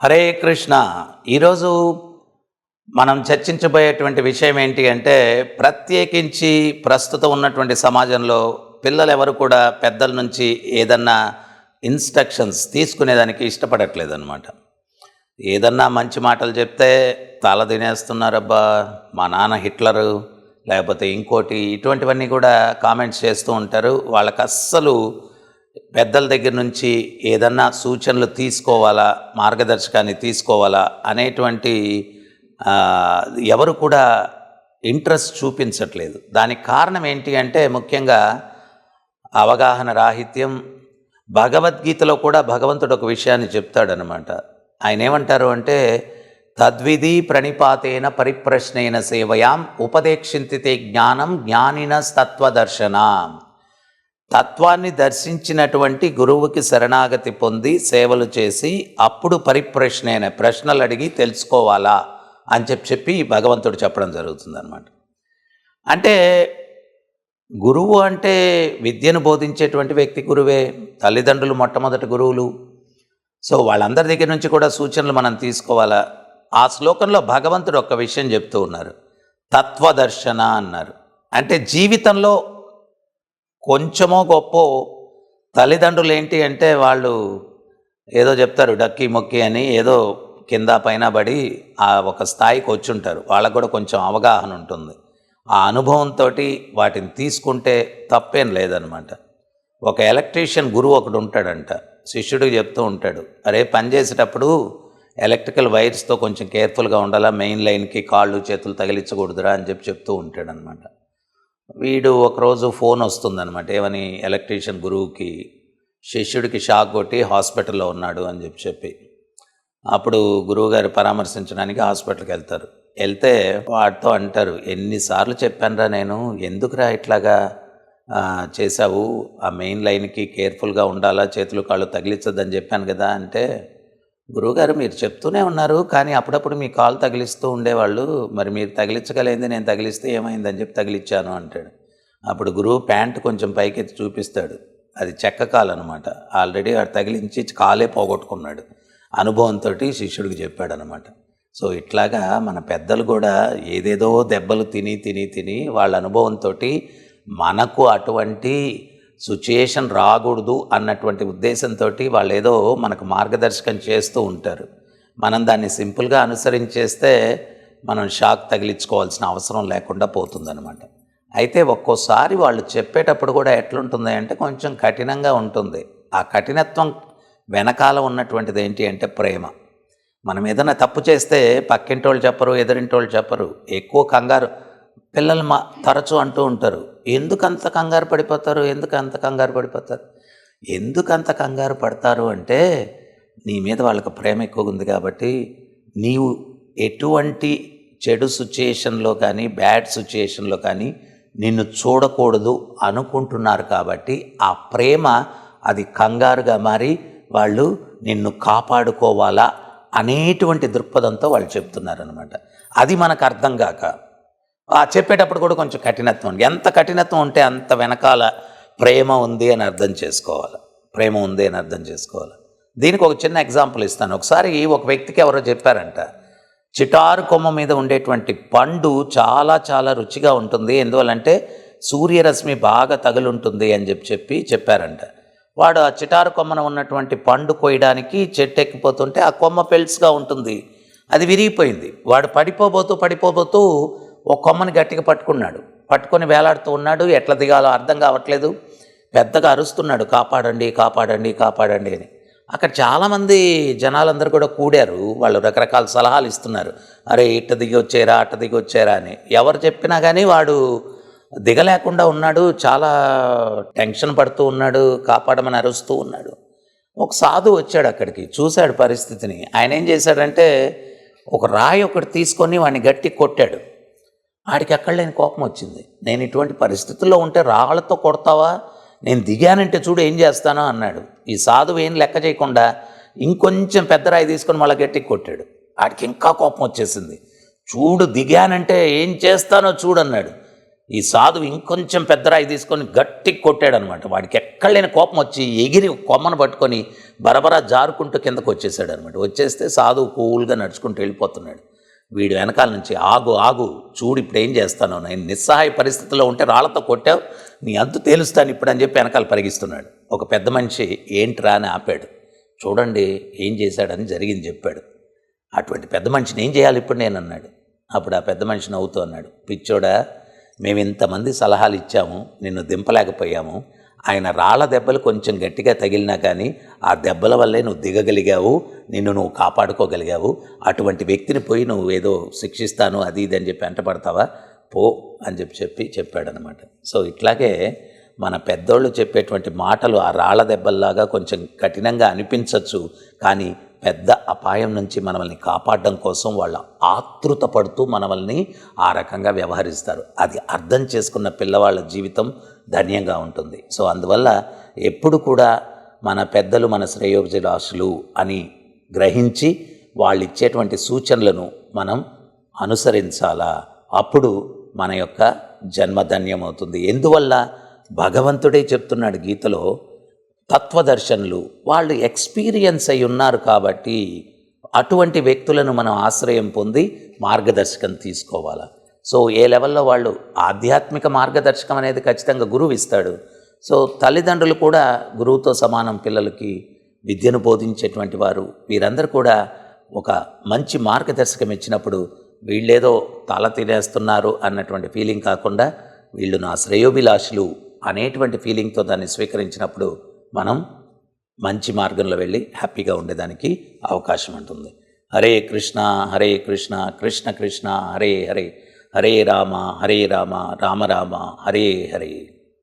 హరే కృష్ణ. ఈరోజు మనం చర్చించబోయేటువంటి విషయం ఏంటి అంటే ప్రత్యేకించి ప్రస్తుతం ఉన్నటువంటి సమాజంలో పిల్లలు ఎవరు కూడా పెద్దల నుంచి ఏదన్నా ఇన్స్ట్రక్షన్స్ తీసుకునేదానికి ఇష్టపడట్లేదు అనమాట ఏదన్నా మంచి మాటలు చెప్తే తల తినేస్తున్నారబ్బా మా నాన్న హిట్లరు లేకపోతే ఇంకోటి ఇటువంటివన్నీ కూడా కామెంట్స్ చేస్తూ ఉంటారు. వాళ్ళకి అస్సలు పెద్దల దగ్గర నుంచి ఏదన్నా సూచనలు తీసుకోవాలా మార్గదర్శకాన్ని తీసుకోవాలా అనేటువంటి ఎవరు కూడా ఇంట్రెస్ట్ చూపించట్లేదు. దానికి కారణం ఏంటి అంటే ముఖ్యంగా అవగాహన రాహిత్యం భగవద్గీతలో కూడా భగవంతుడు ఒక విషయాన్ని చెప్తాడనమాట ఆయన ఏమంటారు అంటే తద్విధి ప్రణిపాతేన పరిప్రశ్నైన సేవయాం ఉపదేక్షింతితే జ్ఞానం జ్ఞానిన తత్వదర్శనం తత్వాన్ని దర్శించినటువంటి గురువుకి శరణాగతి పొంది సేవలు చేసి అప్పుడు పరిప్రశ్నైన ప్రశ్నలు అడిగి తెలుసుకోవాలా అని చెప్పి చెప్పి భగవంతుడు చెప్పడం జరుగుతుందన్నమాట. అంటే గురువు అంటే విద్యను బోధించేటువంటి వ్యక్తి గురువే తల్లిదండ్రులు మొట్టమొదటి గురువులు. సో వాళ్ళందరి దగ్గర నుంచి కూడా సూచనలు మనం తీసుకోవాలా? ఆ శ్లోకంలో భగవంతుడు ఒక విషయం చెప్తూ ఉన్నారు. తత్వదర్శన అన్నారు. అంటే జీవితంలో కొంచెమో గొప్ప తల్లిదండ్రులు ఏంటి అంటే వాళ్ళు ఏదో చెప్తారు డక్కి మొక్కి అని ఏదో కింద పైన పడి ఆ ఒక స్థాయికి వచ్చి ఉంటారు వాళ్ళకు కూడా కొంచెం అవగాహన ఉంటుంది. ఆ అనుభవంతో వాటిని తీసుకుంటే తప్పేం లేదనమాట. ఒక ఎలక్ట్రీషియన్ గురువు ఒకడు ఉంటాడంట. శిష్యుడికి చెప్తూ ఉంటాడు అరే పని చేసేటప్పుడు ఎలక్ట్రికల్ వైర్స్తో కొంచెం కేర్ఫుల్గా ఉండాలా? మెయిన్ లైన్కి కాళ్ళు చేతులు తగిలించకూడదురా అని చెప్పి చెప్తూ ఉంటాడనమాట. వీడు ఒకరోజు ఫోన్ వస్తుందనమాట ఏమని ఎలక్ట్రీషియన్ గురువుకి శిష్యుడికి షాక్ కొట్టి హాస్పిటల్లో ఉన్నాడు అని చెప్పి చెప్పి. అప్పుడు గురువుగారు పరామర్శించడానికి హాస్పిటల్కి వెళ్తారు. వెళ్తే వాడితో అంటారు ఎన్నిసార్లు చెప్పానురా నేను ఎందుకురా ఇట్లాగా చేశావు? ఆ మెయిన్ లైన్కి కేర్ఫుల్గా ఉండాలా చేతులు కాళ్ళు తగిలించద్దని చెప్పాను కదా అంటే గురువుగారు మీరు చెప్తూనే ఉన్నారు కానీ అప్పుడప్పుడు మీ కాలు తగిలిస్తూ ఉండేవాళ్ళు మరి మీరు తగిలించగలిగింది నేను తగిలిస్తే ఏమైందని చెప్పి తగిలిచ్చాను అంటాడు. అప్పుడు గురువు ప్యాంట్ కొంచెం పైకెత్తి చూపిస్తాడు. అది చెక్క కాలు అనమాట ఆల్రెడీ వాడు తగిలించి కాలే పోగొట్టుకున్నాడు. అనుభవంతో శిష్యుడికి చెప్పాడు అనమాట సో ఇట్లాగా మన పెద్దలు కూడా ఏదేదో దెబ్బలు తిని తిని తిని వాళ్ళ అనుభవంతో మనకు అటువంటి సిచ్యుయేషన్ రాకూడదు అన్నటువంటి ఉద్దేశంతో వాళ్ళు ఏదో మనకు మార్గదర్శకం చేస్తూ ఉంటారు. మనం దాన్ని సింపుల్గా అనుసరించేస్తే మనం షాక్ తగిలించుకోవాల్సిన అవసరం లేకుండా పోతుందన్నమాట. అయితే ఒక్కోసారి వాళ్ళు చెప్పేటప్పుడు కూడా ఎట్లుంటుంది అంటే కొంచెం కఠినంగా ఉంటుంది. ఆ కఠినత్వం వెనకాల ఉన్నటువంటిది ఏంటి అంటే ప్రేమ. మనం ఏదైనా తప్పు చేస్తే పక్కింటోళ్ళు చెప్పరు ఎదురింటోళ్ళు చెప్పరు. ఎక్కువ కంగారు పిల్లలు మా తరచూ అంటూ ఉంటారు ఎందుకు అంత కంగారు పడిపోతారు? ఎందుకు అంత కంగారు పడిపోతారు? ఎందుకు అంత కంగారు పడతారు అంటే నీ మీద వాళ్ళకి ప్రేమ ఎక్కువ ఉంది కాబట్టి నీవు ఎటువంటి చెడు సిచ్యుయేషన్లో కానీ బ్యాడ్ సిచ్యుయేషన్లో కానీ నిన్ను చూడకూడదు అనుకుంటున్నారు కాబట్టి ఆ ప్రేమ అది కంగారుగా మారి వాళ్ళు నిన్ను కాపాడుకోవాలా అనేటువంటి దృక్పథంతో వాళ్ళు చెప్తున్నారనమాట అది మనకు అర్థం కాక ఆ చెప్పేటప్పుడు కూడా కొంచెం కఠినత్వం ఉంది. ఎంత కఠినత్వం ఉంటే అంత వెనకాల ప్రేమ ఉంది అని అర్థం చేసుకోవాలి. ప్రేమ ఉంది అని అర్థం చేసుకోవాలి. దీనికి ఒక చిన్న ఎగ్జాంపుల్ ఇస్తాను. ఒకసారి ఒక వ్యక్తికి ఎవరో చెప్పారంట చిటారు కొమ్మ మీద ఉండేటువంటి పండు చాలా చాలా రుచిగా ఉంటుంది. ఎందువల్లంటే సూర్యరశ్మి బాగా తగులుంటుంది అని చెప్పి చెప్పి చెప్పారంట. వాడు ఆ చిటారు కొమ్మన ఉన్నటువంటి పండు కోయడానికి చెట్టు ఎక్కిపోతుంటే ఆ కొమ్మ పెల్స్గా ఉంటుంది. అది విరిగిపోయింది. వాడు పడిపోబోతూ పడిపోబోతూ ఒక కొమ్మని గట్టిగా పట్టుకున్నాడు. పట్టుకొని వేలాడుతూ ఉన్నాడు. ఎట్లా దిగాలో అర్థం కావట్లేదు. పెద్దగా అరుస్తున్నాడు. కాపాడండి కాపాడండి కాపాడండి అని. అక్కడ చాలామంది జనాలందరూ కూడా కూడారు. వాళ్ళు రకరకాల సలహాలు ఇస్తున్నారు. అరే ఇట్ట దిగి వచ్చారా అట్ట దిగి వచ్చారా అని. ఎవరు చెప్పినా కానీ వాడు దిగలేకుండా ఉన్నాడు. చాలా టెన్షన్ పడుతూ ఉన్నాడు. కాపాడమని అరుస్తూ ఉన్నాడు. ఒక సాధు వచ్చాడు అక్కడికి. చూశాడు పరిస్థితిని. ఆయన ఏం చేశాడంటే ఒక రాయి ఒకటి తీసుకొని వాడిని గట్టి కొట్టాడు. ఆడికి ఎక్కడ లేని కోపం వచ్చింది. నేను ఇటువంటి పరిస్థితుల్లో ఉంటే రాళ్ళతో కొడతావా? నేను దిగానంటే చూడు ఏం చేస్తానో అన్నాడు. ఈ సాధువు ఏం లెక్క చేయకుండా ఇంకొంచెం పెద్ద రాయి తీసుకొని మళ్ళీ గట్టికి కొట్టాడు. ఆడికి ఇంకా కోపం వచ్చేసింది. చూడు దిగానంటే ఏం చేస్తానో చూడు అన్నాడు. ఈ సాధువు ఇంకొంచెం పెద్ద రాయి తీసుకొని గట్టికి కొట్టాడు అనమాట వాడికి ఎక్కడ లేని కోపం వచ్చి ఎగిరి కొమ్మను పట్టుకొని బరబరా జారుకుంటూ కిందకు వచ్చేసాడు అనమాట వచ్చేస్తే సాధువు కూల్గా నడుచుకుంటూ వెళ్ళిపోతున్నాడు. వీడు వెనకాల నుంచి ఆగు ఆగు చూడు ఇప్పుడు ఏం చేస్తాను. నేను నిస్సహాయ పరిస్థితిలో ఉంటే రాళ్ళతో కొట్టావు నీ అంతు తేలుస్తాను ఇప్పుడు అని చెప్పి వెనకాల పరిగిస్తున్నాడు ఒక పెద్ద మనిషి ఏంట్రా అని ఆపాడు. చూడండి ఏం చేశాడని జరిగింది చెప్పాడు. అటువంటి పెద్ద మనిషిని ఏం చేయాలి ఇప్పుడు నేను అన్నాడు. అప్పుడు ఆ పెద్ద మనిషి నవ్వుతూ అన్నాడు. పిచ్చోడా మేము ఇంతమంది సలహాలు ఇచ్చాము నిన్ను దింపలేకపోయాము ఆయన రాళ్ళ దెబ్బలు కొంచెం గట్టిగా తగిలినా కానీ ఆ దెబ్బల వల్లే నువ్వు దిగగలిగావు నిన్ను నువ్వు కాపాడుకోగలిగావు. అటువంటి వ్యక్తిని పోయి నువ్వు ఏదో శిక్షిస్తాను అది ఇది అని చెప్పి వెంటపడతావా పో అని చెప్పి చెప్పి చెప్పాడనమాట సో ఇట్లాగే మన పెద్దోళ్ళు చెప్పేటువంటి మాటలు ఆ రాళ్ళ దెబ్బల్లాగా కొంచెం కఠినంగా అనిపించవచ్చు కానీ పెద్ద అపాయం నుంచి మనల్ని కాపాడడం కోసం వాళ్ళ ఆతృత పడుతూ మనల్ని ఆ రకంగా వ్యవహరిస్తారు. అది అర్థం చేసుకున్న పిల్లవాళ్ళ జీవితం ధన్యంగా ఉంటుంది. సో అందువల్ల ఎప్పుడు కూడా మన పెద్దలు మన శ్రేయోభిలాషులు అని గ్రహించి వాళ్ళు ఇచ్చేటువంటి సూచనలను మనం అనుసరించాలా? అప్పుడు మన యొక్క జన్మ ధన్యమవుతుంది ఎందువల్ల? భగవంతుడే చెప్తున్నాడు గీతలో తత్వదర్శనులు వాళ్ళు ఎక్స్పీరియన్స్ అయి ఉన్నారు కాబట్టి అటువంటి వ్యక్తులను మనం ఆశ్రయం పొంది మార్గదర్శకం తీసుకోవాలి. సో ఏ లెవెల్లో వాళ్ళు ఆధ్యాత్మిక మార్గదర్శకం అనేది ఖచ్చితంగా గురువు ఇస్తాడు. సో తల్లిదండ్రులు కూడా గురువుతో సమానం పిల్లలకి విద్యను బోధించేటువంటి వారు. వీరందరూ కూడా ఒక మంచి మార్గదర్శకం ఇచ్చినప్పుడు వీళ్ళేదో తల తినేస్తున్నారు అన్నటువంటి ఫీలింగ్ కాకుండా వీళ్ళు నా శ్రేయోభిలాషులు అనేటువంటి ఫీలింగ్తో దాన్ని స్వీకరించినప్పుడు మనం మంచి మార్గంలో వెళ్ళి హ్యాపీగా ఉండేదానికి అవకాశం ఉంటుంది. హరే కృష్ణ హరే కృష్ణ కృష్ణ కృష్ణ హరే హరే హరే రామ హరే రామ రామ రామ హరే హరే.